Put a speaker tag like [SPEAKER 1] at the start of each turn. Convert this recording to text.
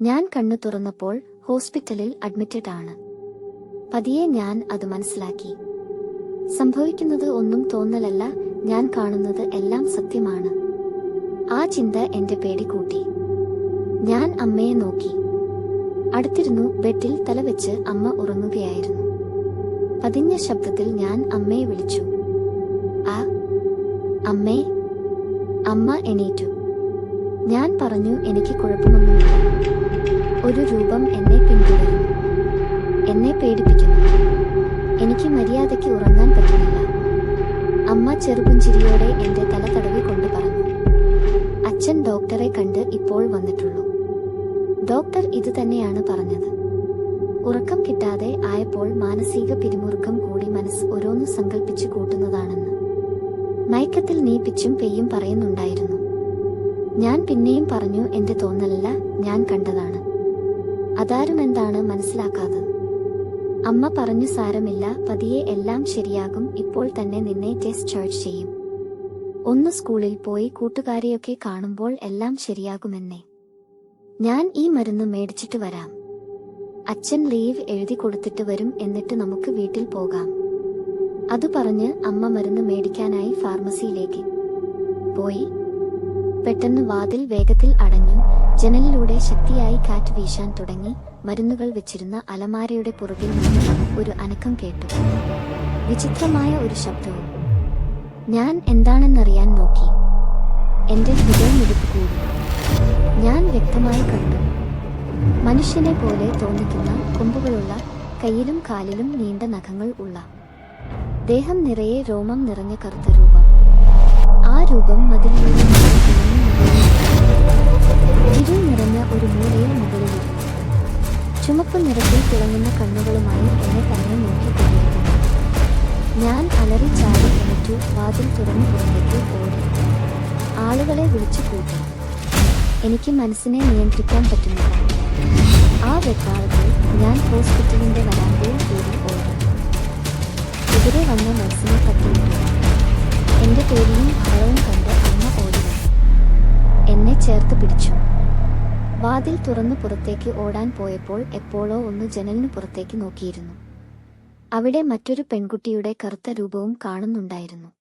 [SPEAKER 1] ഞാൻ കണ്ണു തുറന്നപ്പോൾ ഹോസ്പിറ്റലിൽ അഡ്മിറ്റഡ് ആണ് പതിയെ ഞാൻ അത് മനസ്സിലാക്കി. സംഭവിക്കുന്നത് ഒന്നും തോന്നലല്ല ഞാൻ കാണുന്നത് എല്ലാം സത്യമാണ്. ആ ചിന്ത എന്റെ പേടി കൂട്ടി. ഞാൻ അമ്മയെ നോക്കി. അടുത്തിരുന്നു ബെഡിൽ തലവെച്ച് അമ്മ ഉറങ്ങുകയായിരുന്നു. പതിഞ്ഞ ശബ്ദത്തിൽ ഞാൻ അമ്മയെ വിളിച്ചു. ആ അമ്മേ അമ്മ എണീറ്റു. ഞാൻ പറഞ്ഞു എനിക്ക് കുഴപ്പമൊന്നുമില്ല. ഒരു രൂപം എന്നെ പിന്തുടരുന്നു. എന്നെ പേടിപ്പിക്കുന്നു. എനിക്ക് മര്യാദയ്ക്ക് ഉറങ്ങാൻ പറ്റുന്നില്ല. അമ്മ ചെറുപുഞ്ചിരിയോടെ എന്റെ തല തടവി കൊണ്ട് പറഞ്ഞു. അച്ഛൻ ഡോക്ടറെ കണ്ട് ഇപ്പോൾ വന്നിട്ടുള്ളൂ. ഡോക്ടർ ഇത് തന്നെയാണ് പറഞ്ഞത്. ഉറക്കം കിട്ടാതെ ആയപ്പോൾ മാനസിക പിരിമുറുക്കം കൂടി മനസ്സ് ഓരോന്ന് സങ്കല്പിച്ചു കൂട്ടുന്നതാണെന്ന്. മയക്കത്തിൽ നീ പിച്ചും പെയ്യും പറയുന്നുണ്ടായിരുന്നു. ഞാൻ പിന്നെയും പറഞ്ഞു എന്റെ തോന്നലല്ല ഞാൻ കണ്ടതാണ്. അതാരും എന്താണ് മനസ്സിലാക്കാത്തത്? അമ്മ പറഞ്ഞു സാരമില്ല പതിയെ എല്ലാം ശരിയാകും ഇപ്പോൾ തന്നെ നിന്നെ ടെസ്റ്റ് ഡിസ്ചാർജ് ചെയ്യും. ഒന്ന് സ്കൂളിൽ പോയി കൂട്ടുകാരെയൊക്കെ കാണുമ്പോൾ എല്ലാം ശരിയാകുമെന്നേ. ഞാൻ ഈ മരുന്ന് മേടിച്ചിട്ട് വരാം. അച്ഛൻ ലീവ് എഴുതി കൊടുത്തിട്ട് വരും എന്നിട്ട് നമുക്ക് വീട്ടിൽ പോകാം. അത് പറഞ്ഞ് അമ്മ മരുന്ന് മേടിക്കാനായി ഫാർമസിയിലേക്ക് പോയി. പെട്ടെന്ന് വാതിൽ വേഗത്തിൽ അടഞ്ഞു. ജനലിലൂടെ ശക്തിയായി കാറ്റ് വീശാൻ തുടങ്ങി മരുന്നുകൾ വെച്ചിരുന്ന അലമാരയുടെ പുറകിൽ നിന്ന് ഒരു അനക്കം കേട്ടു. വിചിത്രമായ ഒരു ശബ്ദവും. ഞാൻ എന്താണെന്നറിയാൻ നോക്കി. എന്റെ ഹൃദയമിടിപ്പ് കൂടി. ഞാൻ വ്യക്തമായി കണ്ടു. മനുഷ്യനെ പോലെ തോന്നിക്കുന്ന കൊമ്പുകളുള്ള കയ്യിലും കാലിലും നീണ്ട നഖങ്ങൾ ഉള്ള. ദേഹം നിറയെ രോമം നിറഞ്ഞ കറുത്ത രൂപം. ആ രൂപം മതിലിലൂടെ ചുമപ്പ് നിറത്തിൽ തിളങ്ങുന്ന കണ്ണുകളുമായി എന്നെ തന്നെ നോക്കിക്കൊണ്ടിരിക്കുന്നു. ഞാൻ അലറി ചാടി എണീറ്റു വാതിൽ തുറന്നു പുറത്തേക്ക് ഓടി. ആളുകളെ വിളിച്ചു കൂട്ടി. എനിക്ക് മനസ്സിനെ നിയന്ത്രിക്കാൻ പറ്റുന്നില്ല. ആ വെക്കാലത്തിൽ ഞാൻ ഹോസ്പിറ്റലിന്റെ വരാന്തയിൽ കൂടി ഓടി. എതിരെ വന്ന നഴ്സിനെ തട്ടിയിട്ടു എന്റെ പേടിയും ഭയവും കണ്ട് അമ്മ ഓടി. എന്നെ ചേർത്ത് വാതിൽ തുറന്നു പുറത്തേക്ക് ഓടാൻ പോയപ്പോൾ എപ്പോഴോ ഒന്ന് ജനലിന് പുറത്തേക്ക് നോക്കിയിരുന്നു. അവിടെ മറ്റൊരു പെൺകുട്ടിയുടെ കറുത്ത രൂപവും കാണുന്നുണ്ടായിരുന്നു.